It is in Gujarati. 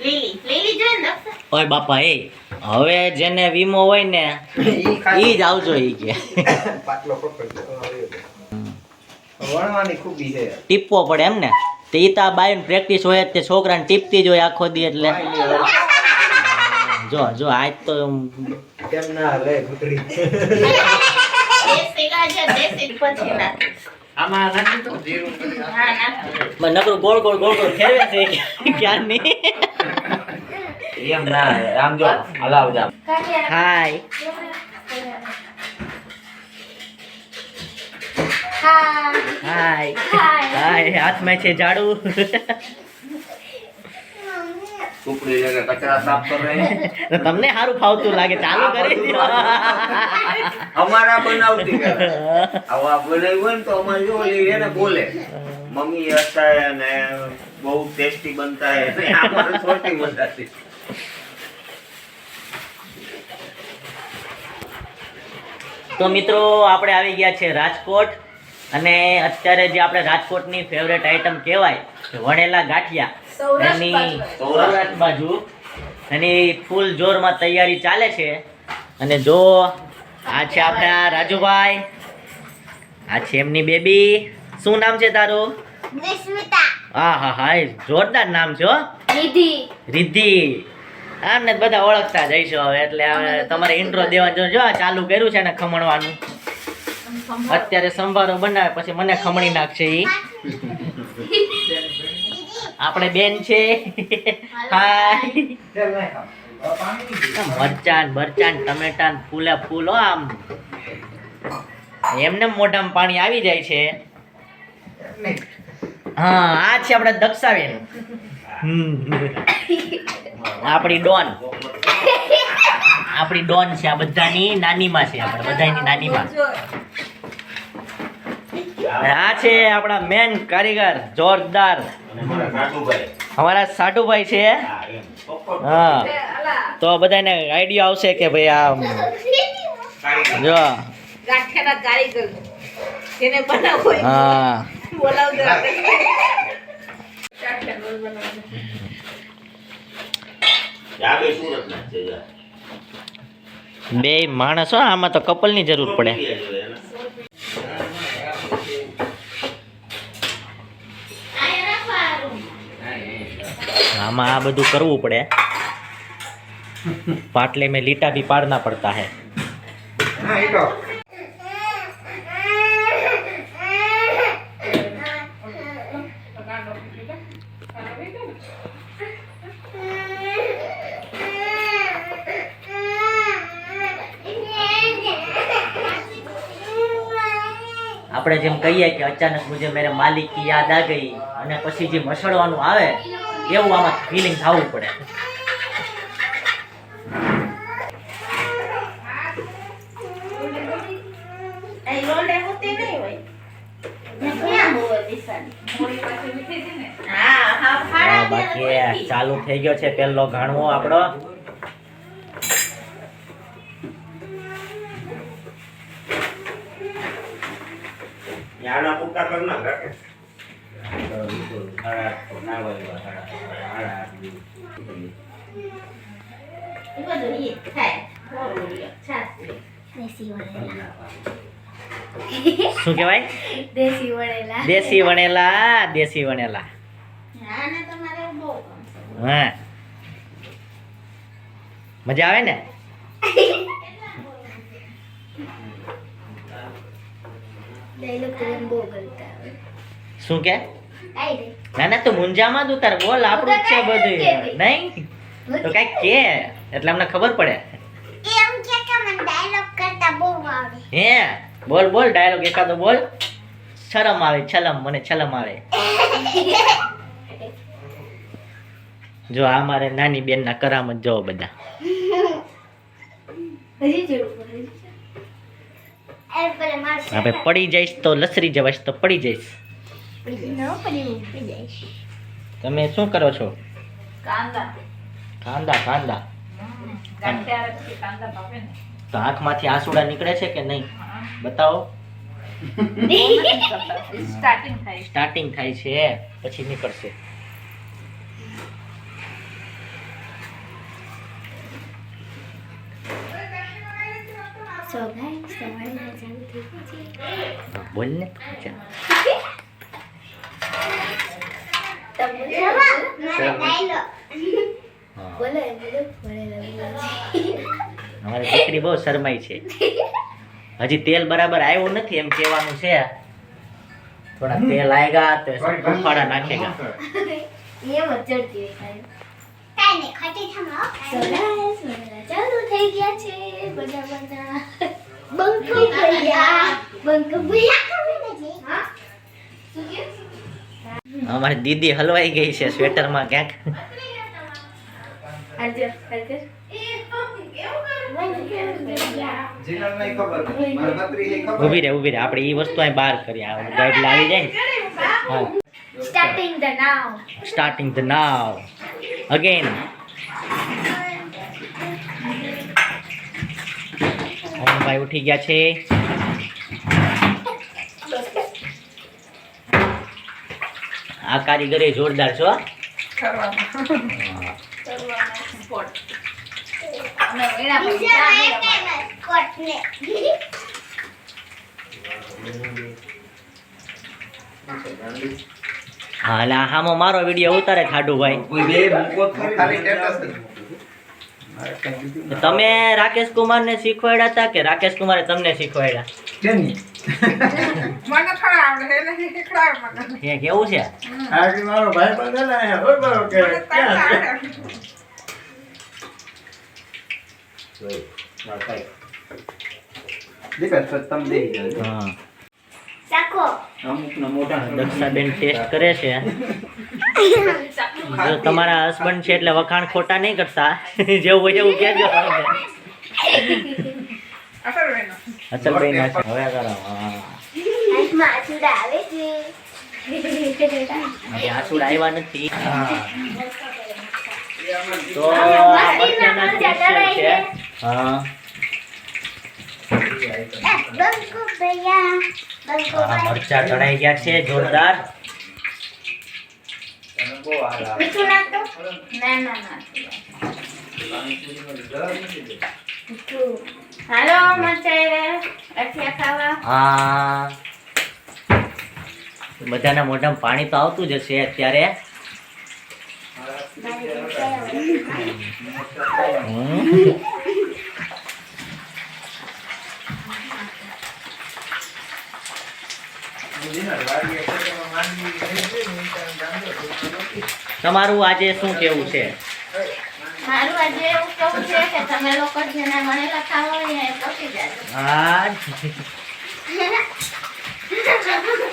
લીલી લીલી જોઈએ ને ઓય બાપા એ હવે જેને વીમો હોય ને ઈ જ આવજો ઈ કે. વણવાની ખૂબી છે. ટીપવો પડે એમ ને? તો ઈ તો આ પ્રેક્ટિસ હોય જ તે છોકરાને ટીપતી જ હોય આખો દી એટલે. જો જો આજ તો કેમ ના લે પછી નાખીશ આમાં નાખી દો જીરું હા નાખીશ નકરું ગોળ ગોળ ગોળ ગોળ ફેરવે છે ક્યારની એમ ના આમ જો હલાવ જા હાય. હાય. હાય. હાય. હાથમાં છે લઈને તમને સારું ફાવતું લાગે ચાલુ કરી અમારા બનાવતી આવા બનાવ્યું તો અમારે જો એને બોલે. મમ્મી હસાય અને બહુ ટેસ્ટી બનતા છોટી બનાતી. તો મિત્રો આપણે આવી ગયા છે રાજકોટ. અને અત્યારે જે આપણે રાજકોટની ફેવરેટ આઈટમ કહેવાય વણેલા ગાંઠિયા. એની સૌરાષ્ટ્ર બાજુ એની ફૂલ જોરમાં તૈયારી ચાલે છે. અને જો આ છે આપણા રાજુભાઈ આ છે એમની બેબી. શું નામ છે તારું? હા હા હા એ જોરદાર નામ છે રિદ્ધિ. આમને બધા ઓળખતા જઈશું હવે એટલે હવે તમારે ઇન્ટ્રો દેવા જો ચાલુ કર્યું છે ને ખમણવાનું. અત્યારે સંભારો બનાવે પછી મને ખમણી નાખશે ઈ. આપણે બેન છે. હાય મરચાન મરચાન ટમેટાન ફૂલે ફૂલ આમ. એમને મોઢામાં પાણી આવી જાય છે. હા આ છે આપણે દક્ષાબેન. આપણી ડોન. આપણી ડોન છે આ બધાની નાનીમાં છે આપણે બધાની નાનીમાં. આ છે આપણા મેન કારીગર જોરદાર. અમારા સાટુભાઈ છે. હા તો બધાને આઈડિયા આવશે કે ભાઈ આ જો. કારીગર. જેને બનાવવો હા. બોલાવજો. બે માણસ હો આમાં તો કપલની જરૂર પડે. આમાં આ બધું કરવું પડે. પાટલે મેં લીટા બી પાડના પડતા હે. આપણે જેમ કહીએ કે અચાનક મુજબ મેરે માલિકી યાદ આ ગઈ અને પછી જે મસળવાનું આવે એવું આમાં ફિલિંગ થવું પડે. બાકી ચાલુ થઈ ગયો છે પેલો ઘાણવો આપણો. યાના પુક્કા કરના રાખે શું કહેવાય? દેશી વણેલા દેશી વણેલા. દેશી વણેલા. હા. મજા આવે ને? શું કે? ના ના તો મુંજામાં તું ઉતાર. બોલ આપણું છે બધું. નહીં? તો કંઈક કે. એટલે અમને ખબર પડે. એમ કે કે મને ડાયલોગ કરતા બહુ આવડે હે? બોલ બોલ ડાયલોગ એકાદો બોલ. શરમ આવે છલમ મને છલમ આવે. જો આ મારે નાની બેન ના કરામત જો બધા. હવે પડી જઈશ તો લસરી જવાશ તો પડી જઈશ. તમે શું કરો છો? કાંદા. કાંદા કાંદા. તો આંખમાંથી આંસુડા નીકળે છે કે નહીં? બતાવો. સ્ટાર્ટિંગ થાય. છે. પછી નીકળશે. બોલને પૂછા. અમારી દીકરી બહુ શરમાઈ છે. હજી તેલ બરાબર આવ્યું નથી એમ કહેવાનું છે. થોડા તેલ આવ્યા તો ફાડા નાખેગા થઈ ગયા છે બધા બધા બંકો ભૈયા બંકો ભૈયા અમારી દીદી હલવાઈ ગઈ છે સ્વેટરમાં ક્યાંક. હાલજો હાલજો જીનલને ખબર મારા ભત્રીજને ખબર ઊભી રે ઊભી રે. આપણે એ વસ્તુ અહીં બહાર કરી આ ગાઈડ લાવી જાય ને. હા. Starting the now starting the now again ભાઈ ઉઠી ગયા છે. આ કારીગરી જોરદાર છો હા. અમે એના પૈસા આપી હા એટલે આ હામો મારો વીડિયો ઉતારે ખાડું ભાઈ. તમે રાકેશ કુમાર ને શીખવાડ્યા હતા કે રાકેશ કુમારે તમને શીખવાડ્યા હે કેવું છે? આજે મારો ભાઈ બંધ ને કે. જોઈ. દીકરા. હા. અમુકના દક્ષાબેન ટેસ્ટ કરે છે. જો તમારા હસબન્ડ છે એટલે વખાણ ખોટા નહીં કરતા. જેવું હોય એવું કહેજો અચલભાઈ ના હવે કરો. હા. આસુડા આવે છે. આવ્યા નથી. તો મરચાંના છે. હા. મરચા ચડાઈ ગયા છે જોરદાર. મીઠું નાખતો? ના ના હાલો ખાવા. આ બધાના મોઢામાં પાણી તો આવતું જ હશે અત્યારે. તમારું આજે શું કેવું છે? મારું આજે એવું કેવું છે કે તમે લોકો જેને મળેલા ખાવા ને પહોંચી જાય હા.